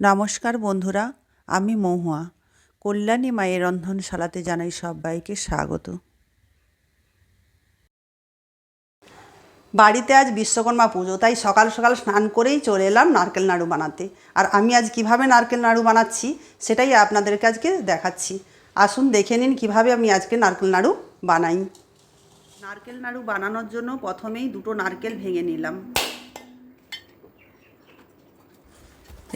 নমস্কার বন্ধুরা, আমি মহুয়া। কল্যাণী মায়ের রন্ধনশালাতে জানাই সবাইকে স্বাগত। বাড়িতে আজ বিশ্বকর্মা পুজো, তাই সকাল সকাল স্নান করেই চলে এলাম নারকেল নাড়ু বানাতে। আর আমি আজ কীভাবে নারকেল নাড়ু বানাচ্ছি, সেটাই আপনাদেরকে আজকে দেখাচ্ছি। আসুন দেখে নিন কীভাবে আমি আজকে নারকেল নাড়ু বানাই। নারকেল নাড়ু বানানোর জন্য প্রথমেই দুটো নারকেল ভেঙে নিলাম।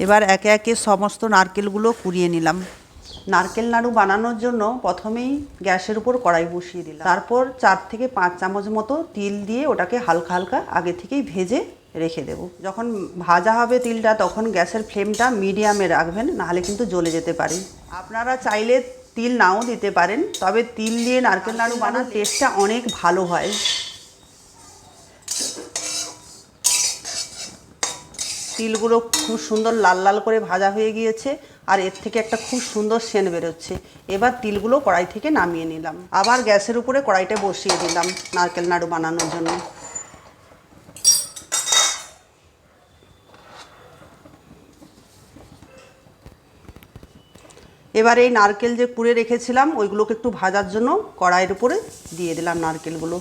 এবার একে একে সমস্ত নারকেলগুলো কুড়িয়ে নিলাম। নারকেল নাড়ু বানানোর জন্য প্রথমেই গ্যাসের উপর কড়াই বসিয়ে দিলাম। তারপর চার থেকে পাঁচ চামচ মতো তিল দিয়ে ওটাকে হালকা হালকা আগে থেকেই ভেজে রেখে দেব। যখন ভাজা হবে তিলটা, তখন গ্যাসের ফ্লেমটা মিডিয়ামে রাখবেন, নাহলে কিন্তু জ্বলে যেতে পারে। আপনারা চাইলে তিল নাও দিতে পারেন, তবে তিল দিয়ে নারকেল নাড়ু বানার টেস্টটা অনেক ভালো হয়। তিলগুলো খুব সুন্দর লাল লাল করে ভাজা হয়ে গিয়েছে আর এর থেকে একটা খুব সুন্দর সেন বেরোচ্ছে। এবার তিলগুলো কড়াই থেকে নামিয়ে নিলাম। আবার গ্যাসের উপরে কড়াইটা বসিয়ে দিলাম নারকেল নাড়ু বানানোর জন্য। এবার এই নারকেল যে কুড়ে রেখেছিলাম, ওইগুলোকে একটু ভাজার জন্য কড়াইয়ের উপরে দিয়ে দিলাম নারকেলগুলো।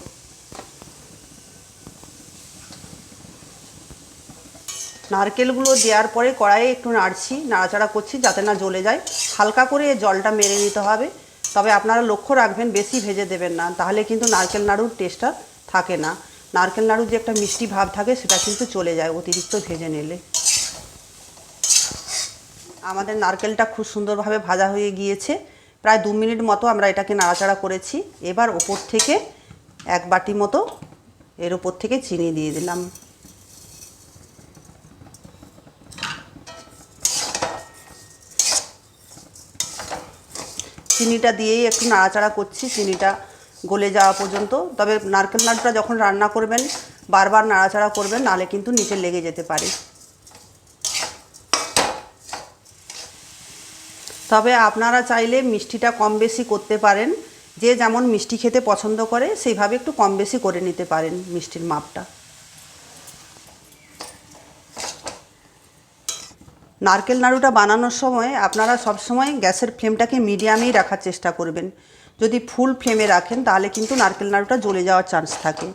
নারকেলগুলো দেওয়ার পরে কড়াইয়ে একটু নাড়ছি, নাড়াচাড়া করছি যাতে না জ্বলে যায়। হালকা করে জলটা মেরে নিতে হবে। তবে আপনারা লক্ষ্য রাখবেন, বেশি ভেজে দেবেন না। তাহলে কিন্তু নারকেল নাড়ুর টেস্টটা থাকে না। নারকেল নাড়ুর যে একটা মিষ্টি ভাব থাকে, সেটা কিন্তু চলে যায় অতিরিক্ত ভেজে নিলে। আমাদের নারকেলটা খুব সুন্দরভাবে ভাজা হয়ে গিয়েছে। প্রায় দু মিনিট মতো আমরা এটাকে নাড়াচাড়া করেছি। এবার ওপর থেকে এক বাটি মতো এর ওপর থেকে চিনি দিয়ে দিলাম। চিনিটা দিয়েই একটু নাড়াচাড়া করছি, চিনিটা গলে যাওয়া পর্যন্ত। তবে নারকেল নাড়ুটা যখন রান্না করবেন, বারবার নাড়াচাড়া করবেন নালে কিন্তু নিচে লেগে যেতে পারে। তবে আপনারা চাইলে মিষ্টিটা কম বেশি করতে পারেন। যে যেমন মিষ্টি খেতে পছন্দ করে, সেইভাবে একটু কম বেশি করে নিতে পারেন মিষ্টির মাপটা। নারকেল নাড়ুটা বানানোর সময় আপনারা সবসময় গ্যাসের ফ্লেমটাকে মিডিয়ামেই রাখার চেষ্টা করবেন। যদি ফুল ফ্লেমে রাখেন, তাহলে কিন্তু নারকেল নাড়ুটা জ্বলে যাওয়ার চান্স থাকে।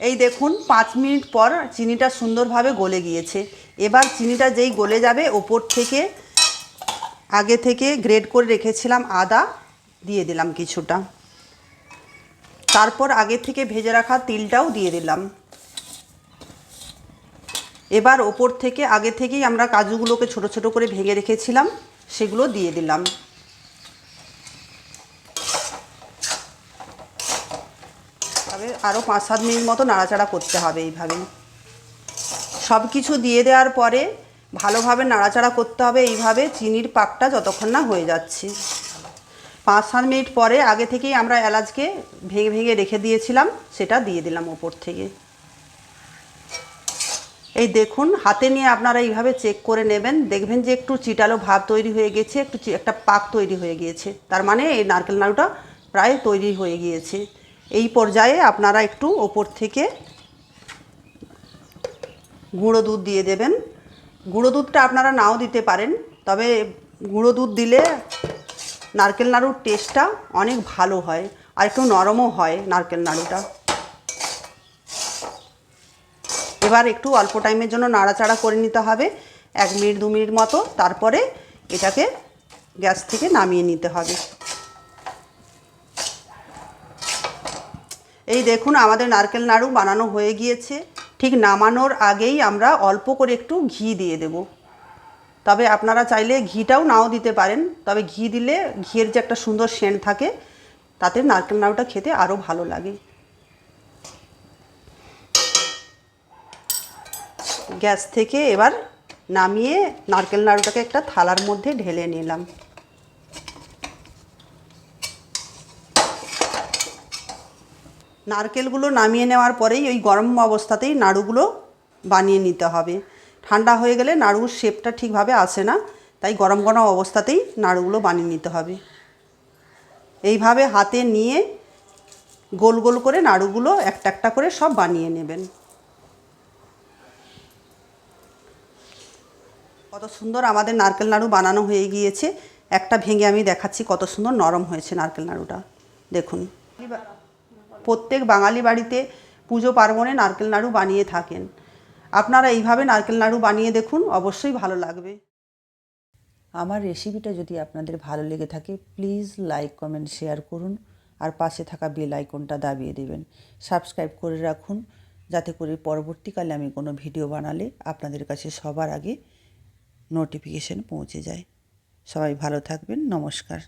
এই দেখুন, পাঁচ মিনিট পর চিনিটা সুন্দরভাবে গলে গিয়েছে। এবার চিনিটা যেই গলে যাবে, ওপর থেকে, আগে থেকে গ্রেড করে রেখেছিলাম আদা, দিয়ে দিলাম কিছুটা। তারপর আগে থেকে ভেজে রাখা তিলটাও দিয়ে দিলাম। এবার ওপর থেকে, আগে থেকেই আমরা কাজুগুলোকে ছোট ছোট করে ভেঙে রেখেছিলাম, সেগুলো দিয়ে দিলাম। তবে আরও পাঁচ সাত মিনিট মতো নাড়াচাড়া করতে হবে এইভাবেই। সব কিছু দিয়ে দেওয়ার পরে ভালোভাবে নাড়াচাড়া করতে হবে, এইভাবে চিনির পাকটা যতক্ষণ না হয়ে যাচ্ছে। পাঁচ সাত মিনিট পরে আগে থেকেই আমরা এলাচকে ভেঙে ভেঙে রেখে দিয়েছিলাম, সেটা দিয়ে দিলাম ওপর থেকে। এই দেখুন, হাতে নিয়ে আপনারা এইভাবে চেক করে নেবেন। দেখবেন যে একটু চিটালো ভাব তৈরি হয়ে গেছে, একটু একটা পাক তৈরি হয়ে গিয়েছে। তার মানে এই নারকেল নাড়ুটা প্রায় তৈরি হয়ে গিয়েছে। এই পর্যায়ে আপনারা একটু ওপর থেকে গুঁড়ো দুধ দিয়ে দেবেন। গুঁড়ো দুধটা আপনারা নাও দিতে পারেন, তবে গুঁড়ো দুধ দিলে নারকেল নাড়ুর টেস্টটা অনেক ভালো হয়, আর একটু নরমও হয় নারকেল নাড়ুটা। এবার একটু অল্প টাইমের জন্য নাড়াচাড়া করে নিতে হবে, এক মিনিট, দু মিনিট মতো। তারপরে এটাকে গ্যাস থেকে নামিয়ে নিতে হবে। এই দেখুন, আমাদের নারকেল নাড়ু বানানো হয়ে গিয়েছে। ঠিক নামানোর আগেই আমরা অল্প করে একটু ঘি দিয়ে দেব। তবে আপনারা চাইলে ঘিটাও নাও দিতে পারেন। তবে ঘি দিলে ঘিয়ের যে একটা সুন্দর সেন্ট থাকে, তাতে নারকেল নাড়ুটা খেতে আরও ভালো লাগে। গ্যাস থেকে এবার নামিয়ে নারকেল নাড়ুটাকে একটা থালার মধ্যে ঢেলে নিলাম। নারকেলগুলো নামিয়ে নেওয়ার পরেই ওই গরম অবস্থাতেই নাড়ুগুলো বানিয়ে নিতে হবে। ঠান্ডা হয়ে গেলে নাড়ুর শেপটা ঠিকভাবে আসে না, তাই গরম গরম অবস্থাতেই নাড়ুগুলো বানিয়ে নিতে হবে। এইভাবে হাতে নিয়ে গোল গোল করে নাড়ুগুলো একটা একটা করে সব বানিয়ে নেবেন। কত সুন্দর আমাদের নারকেল নাড়ু বানানো হয়ে গিয়েছে। একটা ভেঙে আমি দেখাচ্ছি কত সুন্দর নরম হয়েছে নারকেল নাড়ুটা। দেখুন। প্রত্যেক বাঙালি বাড়িতে পুজো পার্বণে নারকেল নাড়ু বানিয়ে থাকেন। আপনারা এইভাবে নারকেল নাড়ু বানিয়ে দেখুন, অবশ্যই ভালো লাগবে। আমার রেসিপিটা যদি আপনাদের ভালো লেগে থাকে, প্লিজ লাইক, কমেন্ট, শেয়ার করুন আর পাশে থাকা বেল আইকনটা দাবিয়ে দেবেন। সাবস্ক্রাইব করে রাখুন, যাতে করে পরবর্তীকালে আমি কোনো ভিডিও বানালে আপনাদের কাছে সবার আগে নোটিফিকেশন পৌঁছে যায়। সবাই ভালো থাকবেন নমস্কার।